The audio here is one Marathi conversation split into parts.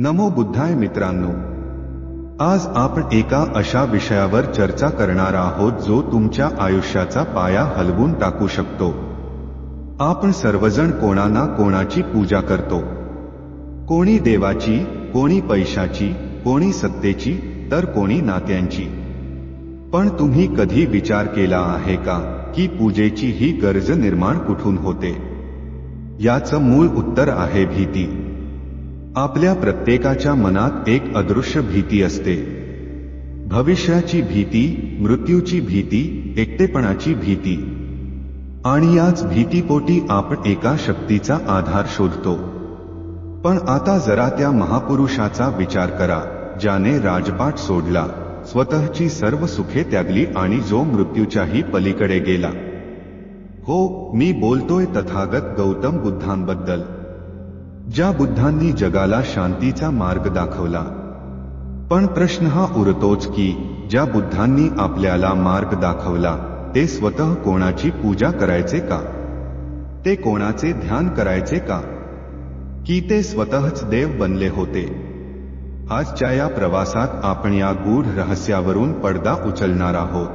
नमो बुद्धाय मित्रांनो. आज आपण एका अशा विषयावर चर्चा करणार आहोत जो तुमच्या आयुष्याचा पाया हलवून टाकू शकतो. आपण सर्वजण कोणाना कोणाची पूजा करतो? कोणी देवाची कोणी पैशाची कोणी सत्तेची तर कोणी नात्यांची. पण तुम्ही कधी विचार केला आहे का की पूजेची ही गरज निर्माण कुठून होते? याचं मूळ उत्तर आहे भीती. आपल्या प्रत्येकाच्या मनात एक अदृश्य भीती असते. भविष्याची भीती मृत्यूची भीती एकटेपणाची भीती. आणि याच भीतीपोटी आपण एका शक्तीचा आधार शोधतो. पण आता जरा त्या महापुरुषाचा विचार करा ज्याने राजपाट सोडला स्वतःची सर्व सुखे त्यागली आणि जो मृत्यूच्याही पलीकडे गेला. हो मी बोलतोय तथागत गौतम बुद्धांबद्दल. ज्या बुद्धांनी जगाला शांतीचा मार्ग दाखवला. पण प्रश्न हा उरतोच की ज्या बुद्धांनी आपल्याला मार्ग दाखवला ते स्वतः कोणाची पूजा करायचे का? ते कोणाचे ध्यान करायचे का? की ते स्वतःच देव बनले होते? आजच्या या प्रवासात आपण या गूढ रहस्यावरून पडदा उचलणार आहोत.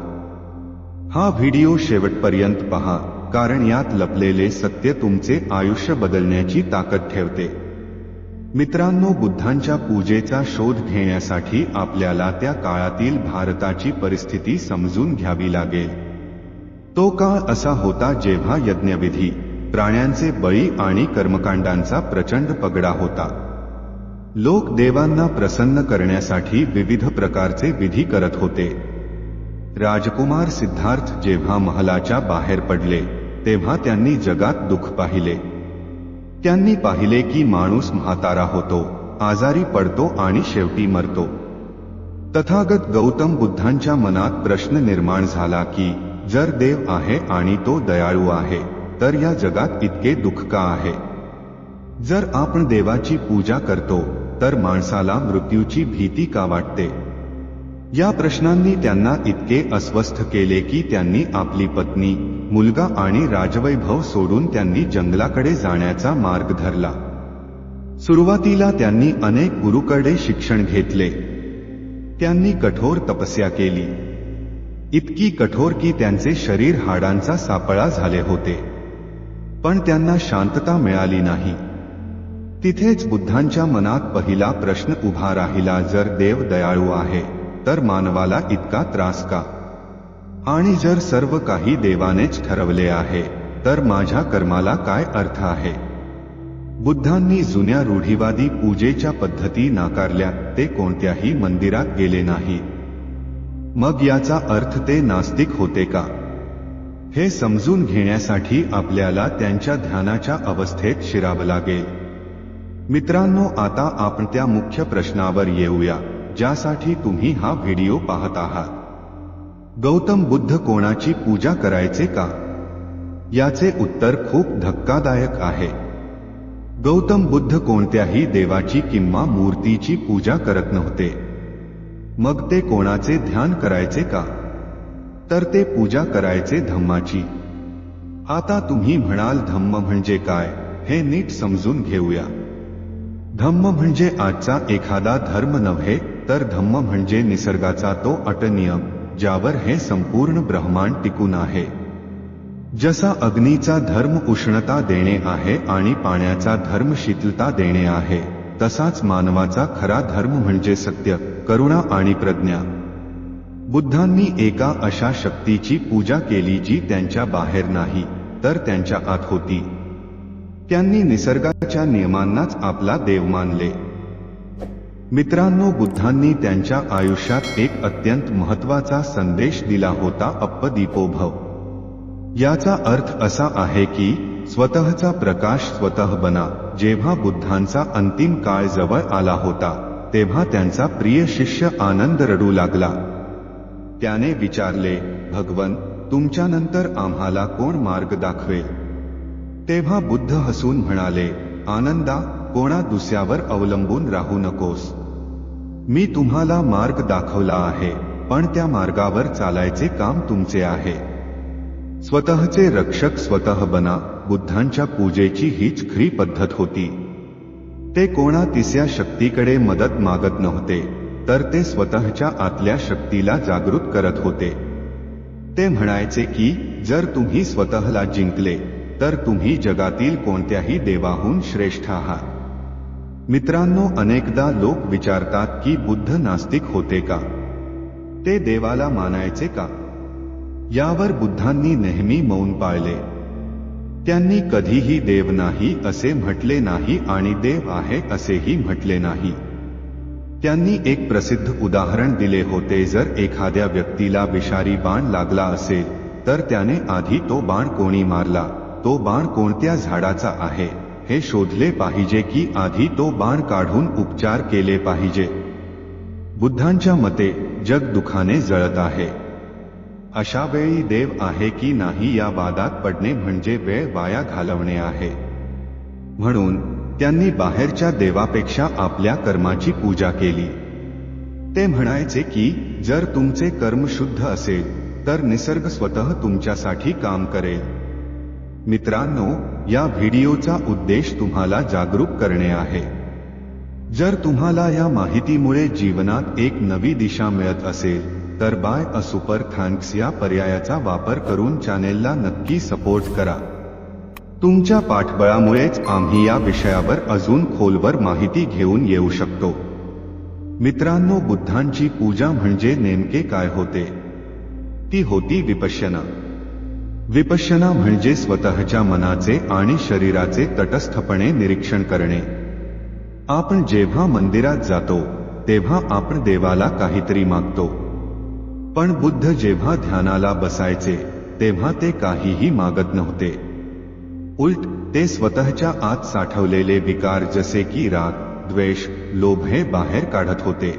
हा व्हिडिओ शेवटपर्यंत पहा. कारण यात लपलेले सत्य तुमचे आयुष्य बदलण्याची ताकद ठेवते. मित्रांनो बुद्धांच्या पूजेचा शोध घेण्यासाठी आपल्याला त्या काळातील भारताची परिस्थिती समजून घ्यावी लागेल. तो काळ असा होता जेव्हा यज्ञविधी प्राण्यांचे बळी आणि कर्मकांडांचा प्रचंड पगडा होता. लोक देवांना प्रसन्न करण्यासाठी विविध प्रकारचे विधी करत होते. राजकुमार सिद्धार्थ जेव्हा महलाच्या बाहेर पडले तेव्हा त्यांनी जगात दुःख पाहिले. त्यांनी पाहिले की माणूस म्हातारा होतो आजारी पडतो आणि शेवटी मरतो. तथागत गौतम बुद्धांच्या मनात प्रश्न निर्माण झाला की जर देव आहे आणि तो दयाळू आहे तर या जगात इतके दुःख का आहे? जर आपण देवाची पूजा करतो तर माणसाला मृत्यूची भीती का वाटते? या प्रश्नांनी त्यांना इतके अस्वस्थ केले की त्यांनी आपली पत्नी मुलगा आणि राजवैभव सोडून त्यांनी जंगलाकडे जाण्याचा मार्ग धरला. सुरुवातीला त्यांनी अनेक गुरुकडे शिक्षण घेतले. त्यांनी कठोर तपस्या केली. इतकी कठोर की त्यांचे शरीर हाडांचा सापळा झाले होते. पण त्यांना शांतता मिळाली नाही. तिथेच बुद्धांच्या मनात पहिला प्रश्न उभा राहिला जर देव दयाळू आहे. तर मानवाला इतका त्रास का? आणि जर सर्व काही देवानेच ठरवले आहे तर माझ्या कर्माला काय अर्थ आहे? बुद्धांनी जुन्या रूढीवादी पूजेच्या पद्धती नाकारल्या ते कोणत्याही मंदिरात गेले नाही. मग याचा अर्थ ते नास्तिक होते का? हे समजून घेण्यासाठी आपल्याला त्यांच्या ध्यानाच्या अवस्थेत शिरावं लागेल. मित्रांनो आता आपण त्या मुख्य प्रश्नावर येऊया. ज्यासाठी तुम्ही हा व्हिडिओ पाहत आहात. गौतम बुद्ध कोणाची पूजा करायचे का? याचे उत्तर खूप धक्कादायक आहे. गौतम बुद्ध कोणत्याही देवाची किंवा मूर्तीची पूजा करत नव्हते. मग ते कोणाचे ध्यान करायचे का? तर ते पूजा करायचे धम्माची. आता तुम्ही म्हणाल धम्म म्हणजे काय? हे नीट समजून घेऊया. धम्म म्हणजे आजचा एखादा धर्म नव्हे? तर धम्म म्हणजे निसर्गाचा तो अटनियम ज्यावर हे संपूर्ण ब्रह्मांड टिकून आहे. जसा अग्नीचा धर्म उष्णता देणे आहे आणि पाण्याचा धर्म शीतलता देणे आहे तसाच मानवाचा खरा धर्म म्हणजे सत्य करुणा आणि प्रज्ञा. बुद्धांनी एका अशा शक्तीची पूजा केली जी त्यांच्या बाहेर नाही तर त्यांच्या आत होती. त्यांनी निसर्गाच्या नियमांनाच आपला देव मानले. मित्रांनो बुद्धांनी त्यांच्या आयुष्यात एक अत्यंत महत्त्वाचा संदेश दिला होता अप्पदीपोभव. याचा अर्थ असा आहे की स्वतःचा प्रकाश स्वतः बना. जेव्हा बुद्धांचा अंतिम काळ जवळ आला होता तेव्हा त्यांचा प्रिय शिष्य आनंद रडू लागला. त्याने विचारले भगवन तुमच्यानंतर आम्हाला कोण मार्ग दाखवेल? तेव्हा बुद्ध हसून म्हणाले आनंदा कोणा दुसऱ्यावर अवलंबून राहू नकोस. मी तुम्हाला मार्ग दाखवला आहे पण त्या मार्गावर चालायचे काम तुमचे आहे. स्वतःचे रक्षक स्वतः बना बुद्धांच्या पूजेची हीच खरी पद्धत होती. ते कोणा तिसऱ्या शक्तीकडे मदत मागत नव्हते तर ते स्वतःच्या आतल्या शक्तीला जागृत करत होते. ते म्हणायचे की जर तुम्ही स्वतःला जिंकले तर तुम्ही जगातील कोणत्याही देवाहून श्रेष्ठ आहात. मित्रांनो अनेकदा लोक विचारतात की बुद्ध नास्तिक होते का? ते देवाला मानायचे का? यावर बुद्धांनी नेहमी मौन पाळले. त्यांनी कधीही देव नाही असे म्हटले नाही आणि देव आहे असेही म्हटले नाही. त्यांनी एक प्रसिद्ध उदाहरण दिले होते जर एखाद्या व्यक्तीला विषारी बाण लागला असेल तर त्याने आधी तो बाण कोणी मारला? तो बाण कोणत्या झाडाचा आहे? हे शोधले पाहिजे की आधी तो बाण काढून उपचार केले पाहिजे. बुद्धांच्या मते जग दुखाने जळत आहे. अशा वेळी देव आहे की नाही या वादात पडणे म्हणजे वेळ वाया घालवणे आहे. म्हणून त्यांनी बाहेरच्या देवापेक्षा आपल्या कर्माची पूजा केली. ते म्हणायचे की जर तुमचे कर्म शुद्ध असेल तर निसर्ग स्वतः तुमच्यासाठी काम करेल. मित्रांनो या व्हिडिओचा उद्देश तुम्हाला जागरूक करणे आहे. जर तुम्हाला या माहितीमुळे जीवनात एक नवी दिशा मिळत असेल तर बाय अ सुपर थँक्स या पर्यायाचा वापर करून चॅनेलला नक्की सपोर्ट करा. तुमच्या पाठबळामुळेच आम्ही या विषयावर अजून खोलवर माहिती घेऊन येऊ शकतो. मित्रांनो बुद्धांची पूजा म्हणजे नेमके काय होते? ती होती विपश्यना. विपश्यना म्हणजे स्वतःच्या मनाचे आणि शरीराचे तटस्थपणे निरीक्षण करणे. आपण जेव्हा मंदिरात जातो तेव्हा आपण देवाला काहीतरी मागतो. पण बुद्ध जेव्हा ध्यानाला बसायचे तेव्हा ते काहीही मागत नव्हते. उलट ते स्वतःच्या आत साठवलेले विकार जसे की राग द्वेष लोभ हे बाहेर काढत होते.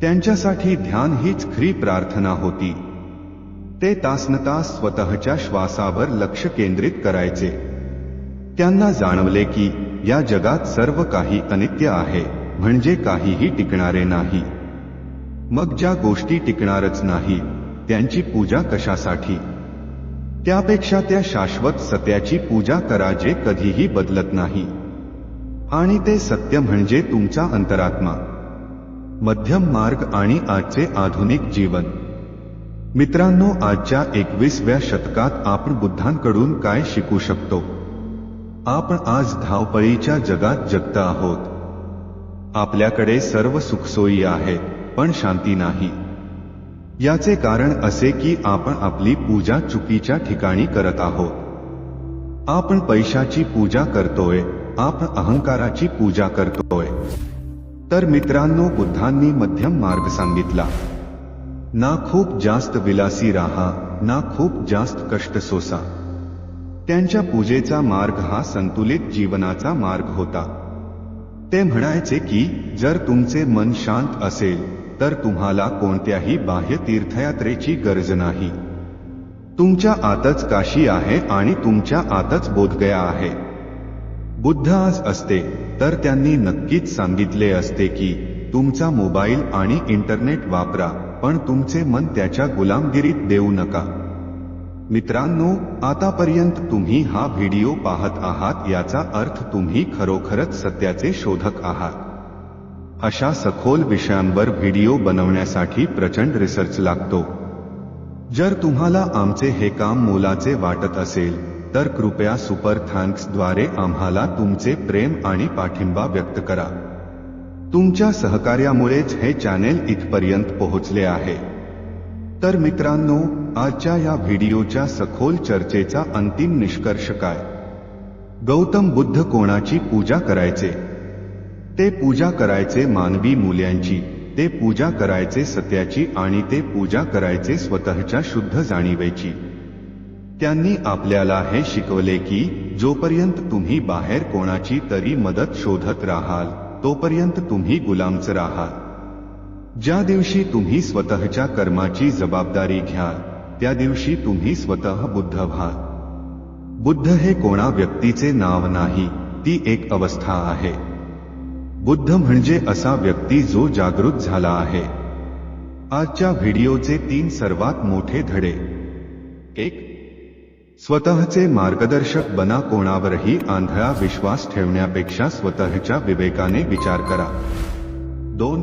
त्यांच्यासाठी ध्यान हीच खरी प्रार्थना होती. ते तासनतास स्वतःच्या श्वासावर लक्ष केंद्रित करायचे. त्यांना जाणवले की या जगात सर्व काही अनित्य आहे म्हणजे काहीही टिकणारे नाही. मग ज्या गोष्टी टिकणारच नाही त्यांची पूजा कशासाठी? त्यापेक्षा त्या शाश्वत सत्याची पूजा करा जे कधीही बदलत नाही. आणि ते सत्य म्हणजे तुमचा अंतरात्मा. मध्यम मार्ग आणि आजचे आधुनिक जीवन. मित्रांनो आजच्या एकवीसव्या शतकात आपण बुद्धांकडून काय शिकू शकतो? आपण आज धावपळीच्या जगात जगत आहोत. आपल्याकडे सर्व सुखसोयी आहेत पण शांती नाही. याचे कारण असे की आपण आपली पूजा चुकीच्या ठिकाणी करत आहोत. आपण पैशाची पूजा करतोय आपण अहंकाराची पूजा करतोय. तर मित्रांनो बुद्धांनी मध्यम मार्ग सांगितला. ना खूप जास्त विलासी राहा ना खूप जास्त कष्ट सोसा. त्यांच्या पूजेचा मार्ग हा संतुलित जीवनाचा मार्ग होता. ते म्हणायचे की जर तुमचे मन शांत असेल तर तुम्हाला कोणत्याही बाह्य तीर्थयात्रेची गरज नाही. तुमच्या आतच काशी आहे आणि तुमच्या आतच बोधगया आहे. बुद्ध आज असते तर त्यांनी नक्कीच सांगितले असते की तुमचा मोबाईल आणि इंटरनेट वापरा. पण तुमचे मन त्याच्या गुलामगिरीत देऊ नका. मित्रांनो आतापर्यंत तुम्ही हा व्हिडिओ पाहत आहात याचा अर्थ तुम्ही खरोखरच सत्याचे शोधक आहात. अशा सखोल विषयांवर व्हिडिओ बनवण्यासाठी प्रचंड रिसर्च लागतो. जर तुम्हाला आमचे हे काम मोलाचे वाटत असेल तर कृपया सुपर थँक्सद्वारे आम्हाला तुमचे प्रेम आणि पाठिंबा व्यक्त करा. तुमच्या सहकार्यामुळेच हे चॅनेल इथपर्यंत पोहोचले आहे. तर मित्रांनो आजच्या या व्हिडिओच्या सखोल चर्चेचा अंतिम निष्कर्ष काय? गौतम बुद्ध कोणाची पूजा करायचे? ते पूजा करायचे मानवी मूल्यांची ते पूजा करायचे सत्याची आणि ते पूजा करायचे स्वतःच्या शुद्ध जाणीवेची. त्यांनी आपल्याला हे शिकवले की जोपर्यंत तुम्ही बाहेर कोणाची तरी मदत शोधत राहाल तोपर्यंत तुम्ही गुलामच राहाल ज्या दिवशी तुम्ही स्वतःच्या कर्माची जबाबदारी घ्याल त्या दिवशी तुम्ही स्वतः बुद्ध व्हाल बुद्ध हे कोणा व्यक्तीचे नाव नाही, ती एक अवस्था आहे. बुद्ध म्हणजे असा व्यक्ती जो जागृत झाला आहे. आजच्या व्हिडिओचे तीन सर्वात मोठे धडे. एक स्वतःचे मार्गदर्शक बना कोणावरही आंधळा विश्वास ठेवण्यापेक्षा स्वतःच्या विवेकाने विचार करा. दोन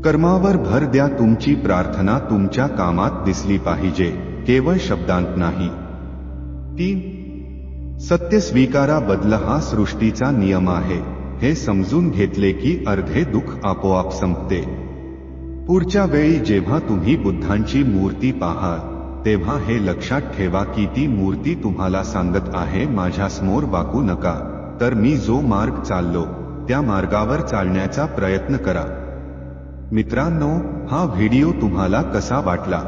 कर्मावर भर द्या तुमची प्रार्थना तुमच्या कामात दिसली पाहिजे केवळ शब्दांत नाही. तीन सत्य स्वीकारा बदल हा सृष्टीचा नियम आहे हे समजून घेतले की अर्धे दुःख आपोआप संपते. पुढच्या वेळी जेव्हा तुम्ही बुद्धांची मूर्ती पाहाल तेव्हा हे लक्षात ठेवा की ती मूर्ती तुम्हाला सांगत आहे माझ्यासमोर वाकू नका. तर मी जो मार्ग चाललो त्या मार्गावर चालण्याचा प्रयत्न करा. मित्रांनो हा व्हिडिओ तुम्हाला कसा वाटला?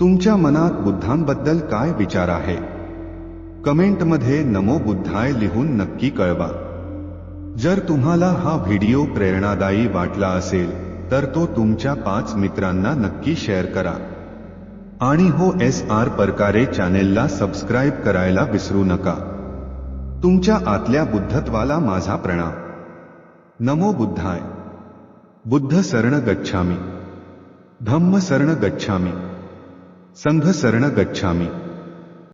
तुमच्या मनात बुद्धांबद्दल काय विचार आहे? कमेंटमध्ये नमो बुद्धाय लिहून नक्की कळवा. जर तुम्हाला हा व्हिडिओ प्रेरणादायी वाटला असेल तर तो तुमच्या पाच मित्रांना नक्की शेअर करा. आणि हो एस आर प्रकारे चॅनेलला सबस्क्राईब करायला विसरू नका. तुमच्या आतल्या बुद्धत्वाला माझा प्रणाम. नमो बुद्धाय. बुद्ध सर्ण गच्छामी. धम्म सर्ण गच्छामी. संघ सर्ण गच्छामी.